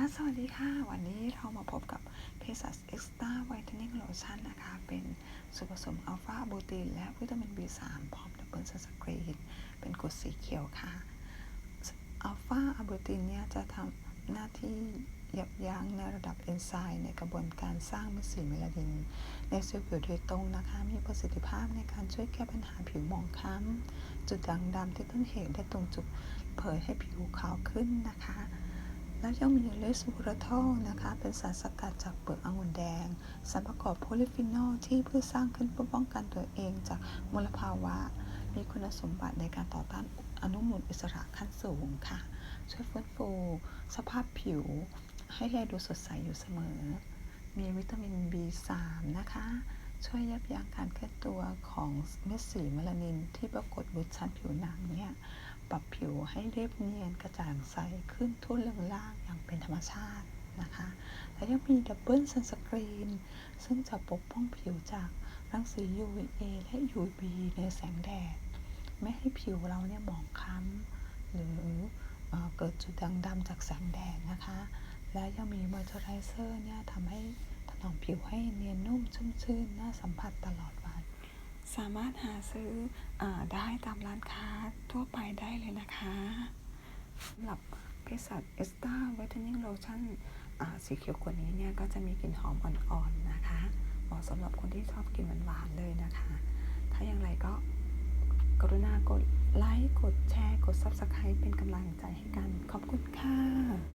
ะสวัสดีค่ะ วันนี้เรามาพบกับเภสัชเอ็กซ์ต a าไวท์เทนนิ่งโลชั่นนะคะ เป็นส่วนผสมอัลฟาบูตินและวิตามิน B3 พร้อมดับเบิลซัสกรีนเป็นกรดสีเขียวค่ะ อัลฟาอะบูตินเนี่ยจะทำหน้าที่ยับยั้งในระดับเอนไซม์ในกระบวนการสร้างเม็ดสีเมลานิน ในเซลล์ผิวโดยตรงนะคะ มีประสิทธิภาพในการช่วยแก้ปัญหาผิวหมองคล้ำจุดด่างดำที่ต้นเหตุและตรงจุดเผยให้ผิวขาวขึ้นนะคะ แล้วยังมีเลสูรทอลนะคะเป็นสารสกัดจากเปลือกองุ่นแดงสารประกอบโพลิฟีนอลที่เพื่อสร้างขึ้นเพื่อป้องกันตัวเองจากมลภาวะ มีคุณสมบัติในการต่อต้านอนุมูลอิสระขั้นสูงค่ะ ช่วยฟื้นฟู สภาพผิว ให้แลดูสดใสอยู่เสมอ มีวิตามิน B3 นะคะ ช่วยยับยั้งการเคลื่อนตัวของเม็ดสีเมลานินที่ปรากฏบนชั้นผิวหนังเนี่ย ปรับผิวให้เรียบเนียนกระจ่างใสขึ้นทุ่นเรืองล่างอย่างเป็นธรรมชาตินะคะ และยังมีดับเบิลซันสกรีน ซึ่งจะปกป้องผิวจากรังสี UVA และ UV ในแสงแดด ไม่ให้ผิวเราเนี่ยหมองคล้ำหรือเออเกิดจุดด่างดำจากแสงแดดนะคะ และยังมีมอยเจอไรเซอร์เนี่ยทำให้ถนอมผิวให้เนียนนุ่มชุ่มชื่นน่าสัมผัสตลอด สามารถหาซื้ออได้ตามร้านค้าทั่วไปได้เลยนะคะสำหรับเภสัชเอสตาไวทเทนนิ่งโลชั่นสีเขียวกว่านี้เนี่ยก็จะมีกลิ่นหอมอ่อนๆนะคะเหมาะสำหรับคนที่ชอบกินหวานๆเลยนะคะ ถ้าอย่างไรก็กรุณากดไลค์ กดแชร์ กด Subscribe เป็นกำลังใจให้กัน ขอบคุณค่ะ